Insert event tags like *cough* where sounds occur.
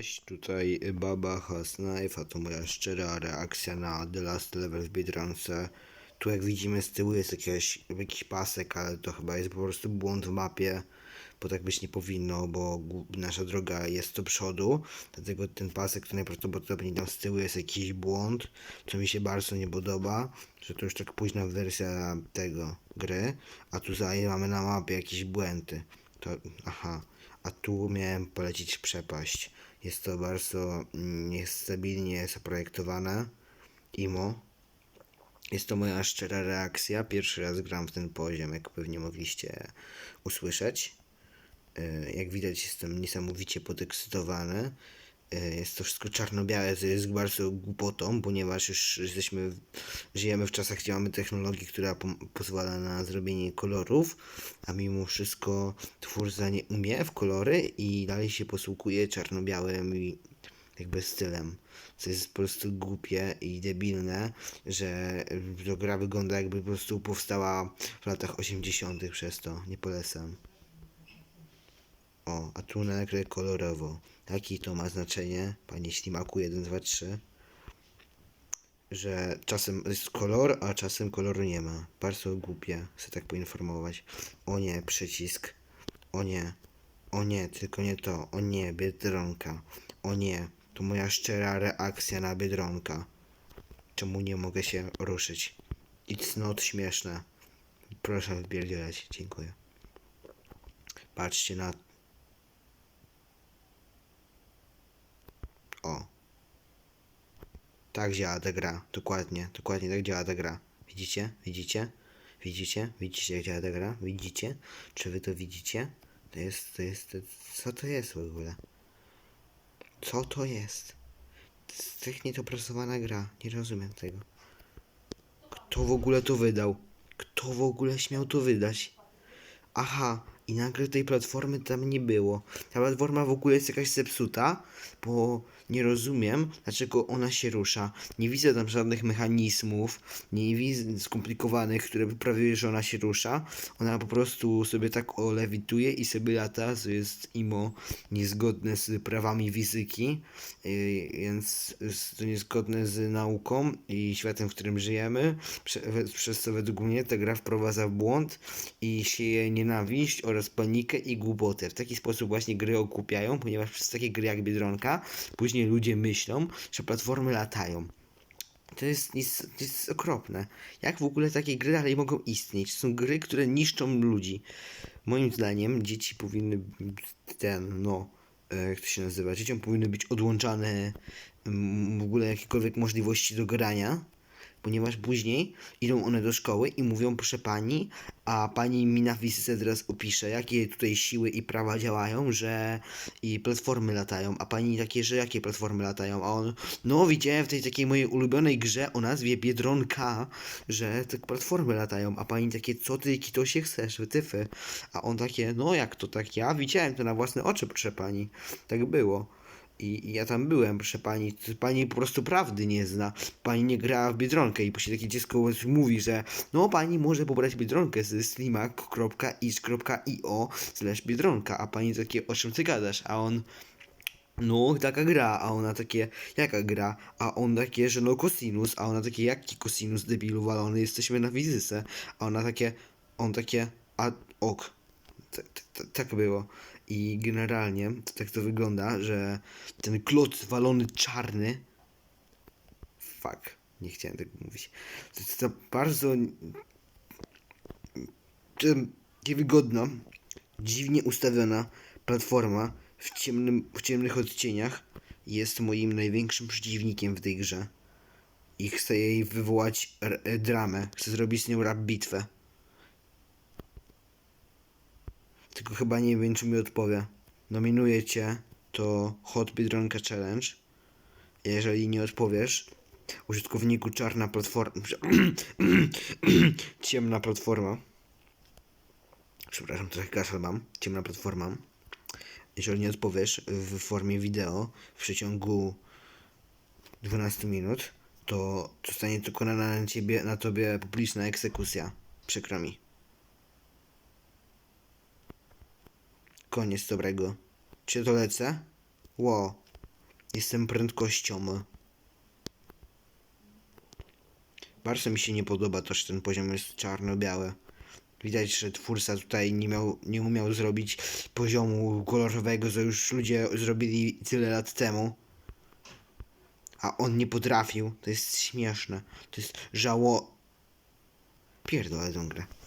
Cześć, tutaj Baba Has Knife, a to moja szczera reakcja na The Last Level w Biedronce. Tu jak widzimy z tyłu jest jakiś, jakiś pasek, ale to chyba jest po prostu błąd w mapie, bo tak być nie powinno, bo nasza droga jest do przodu, dlatego ten pasek to najprawdopodobniej tam z tyłu jest jakiś błąd, co mi się bardzo nie podoba, że to już tak późna wersja tego gry, a tu dalej mamy na mapie jakieś błędy. To, aha, a tu miałem polecić przepaść. Jest to bardzo niestabilnie zaprojektowane. IMO. Jest to moja szczera reakcja. Pierwszy raz gram w ten poziom, jak pewnie mogliście usłyszeć. E, Jak widać, jestem niesamowicie podekscytowany. E, Jest to wszystko czarno-białe, jest bardzo głupotą, ponieważ już jesteśmy, żyjemy w czasach, gdzie mamy technologię, która pozwala na zrobienie kolorów, a mimo wszystko twórca nie umie w kolory i dalej się posługuje czarno-białym i jakby stylem. Co jest po prostu głupie i debilne, że gra wygląda jakby po prostu powstała w latach 80. przez to. Nie polecam. O, a tu na grę kolorowo. Jakie to ma znaczenie, panie Ślimaku 1, 2, 3? Że czasem jest kolor, a czasem koloru nie ma. Bardzo głupie, chcę tak poinformować. O nie, przycisk. O nie. O nie, tylko nie to. O nie, Biedronka. O nie, to moja szczera reakcja na Biedronka. Czemu nie mogę się ruszyć? It's not śmieszne. Proszę wybierdzielać. Dziękuję. Patrzcie na... O. Tak działa ta gra. Dokładnie. Dokładnie tak działa ta gra. Widzicie? Widzicie? Widzicie? Widzicie jak działa ta gra? Widzicie? Czy wy to widzicie? To jest, to jest, to, co to jest w ogóle? Co to jest? To jest gra. Nie rozumiem tego. Kto w ogóle to wydał? Kto w ogóle śmiał to wydać? Aha, i nagle tej platformy tam nie było. Ta platforma w ogóle jest jakaś zepsuta, bo nie rozumiem, dlaczego ona się rusza. Nie widzę tam żadnych mechanizmów, nie widzę skomplikowanych, które by prawiły, że ona się rusza. Ona po prostu sobie tak o lewituje i sobie lata, co jest imo niezgodne z prawami fizyki, yy, więc to niezgodne z nauką i światem, w którym żyjemy, przez co według mnie ta gra wprowadza w błąd i sieje nienawiść oraz panikę i głupotę. W taki sposób właśnie gry okupiają, ponieważ przez takie gry jak Biedronka później ludzie myślą, że platformy latają. To jest, jest, jest okropne. Jak w ogóle takie gry dalej mogą istnieć? To są gry, które niszczą ludzi. Moim zdaniem dzieci powinny ten, no, e, jak to się nazywa, dzieciom powinny być odłączane w ogóle jakiekolwiek możliwości do grania, ponieważ później idą one do szkoły i mówią, proszę pani, a pani mi na fizyce teraz opisze, jakie tutaj siły i prawa działają, że i platformy latają, a pani takie, że jakie platformy latają, a on, no widziałem w tej takiej mojej ulubionej grze o nazwie Biedronka, że te platformy latają, a pani takie, co ty, to się chcesz, wytyfy, a on takie, no jak to tak, ja widziałem to na własne oczy, proszę pani, tak było. I i ja tam byłem, proszę pani. Pani po prostu prawdy nie zna. Pani nie grała w biedronkę i później takie dziecko mówi, że no pani może pobrać biedronkę z slimak.itch.io slash biedronka, a pani takie o czym ty gadasz? A on no, taka gra, a ona takie, jaka gra? A on takie, że no cosinus, a ona takie, jaki cosinus debilu walony, jesteśmy na fizyce. A ona takie, on takie, a ok. Tak było. I generalnie to tak to wygląda, że ten klot walony czarny. Fuck, nie chciałem tego mówić. To jest to bardzo niewygodna, dziwnie ustawiona platforma w, ciemnym, w ciemnych odcieniach jest moim największym przeciwnikiem w tej grze. I chcę jej wywołać dramę. Chcę zrobić z nią rap bitwę. Tylko chyba nie wiem, czy mi odpowie. Nominuję cię to Hot Biedronka Challenge. Jeżeli nie odpowiesz, użytkowniku czarna platforma. *clears throat* ciemna platforma. Przepraszam, trochę kaszel mam. Ciemna platforma. Jeżeli nie odpowiesz w formie wideo w przeciągu 12 minut, to zostanie dokonana na ciebie, na tobie publiczna egzekucja. Przykro mi. Koniec dobrego. Czy to lecę? Ło. Jestem prędkością. Bardzo mi się nie podoba to, że ten poziom jest czarno-biały. Widać, że twórca tutaj nie miał, nie umiał zrobić poziomu kolorowego, co już ludzie zrobili tyle lat temu. A on nie potrafił. To jest śmieszne. To jest żało... Pierdolę tą grę.